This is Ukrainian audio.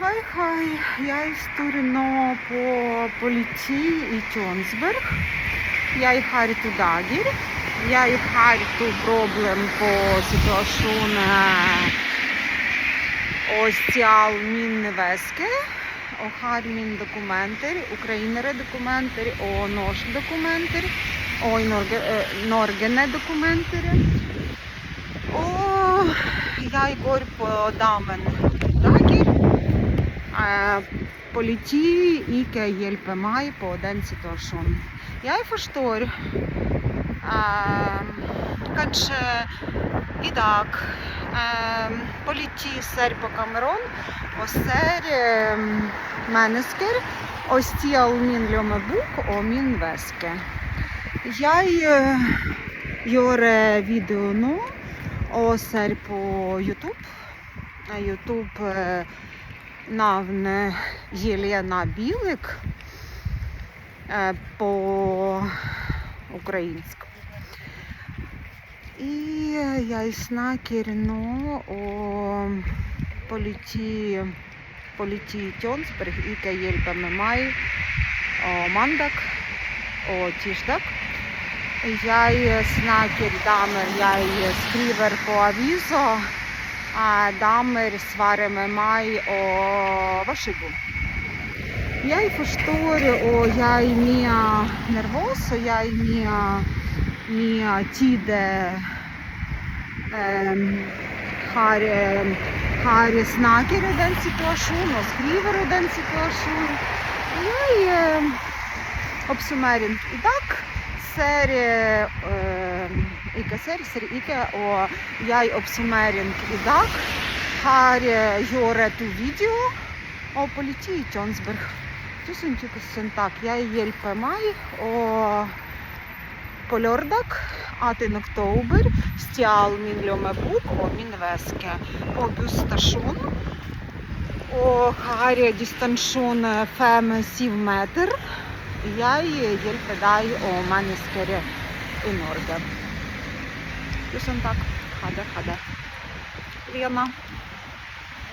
Хай-хай, я из Турино по Полити и Тьонсберг. Я і Харь Тудагир. Я и Харь ту проблем по ситуашуне Остіал мін невески. Охар мін документер, Українере документер, о нож е, документер, о норгене документери. О, я й горь по дамен дагір. Е, політі іке Єльпе Май по 11 шум. Я і фаштор. Кадже е, і так. Е, політі сер по Камерон, осер Менескер, ось ті алмін льомебук, омін веске. Я й йоре відео ну, осер по Ютуб. На Ютуб Навне Єлена Білик е, по українську. І ясна керно о політі політі Тьонсберг і Каєльба Мемай о Мандак о Тіштак. Я є снакер дамер, я є скрівер по авізо damer svarer med meg, og vær så god. Jeg forstår, og jeg er mye nervøs, og jeg er mye, mye tid um, har, har snakker i den situasjonen og skriver i den situasjonen. Jeg um, oppsummerer i dag ser uh, ser ikke og jeg oppsummerer i dag. Her gjør jeg to videoer, og politiet i Tønsberg. Tusen, tusen takk. Jeg hjelper meg, og på lørdag 18. oktober stjal min lommebok og min veske på busstasjonen. Og her er distansjonen 5-7 meter. Jeg hjelper deg og mennesker i Norge плюс он так хада-хада. Лена.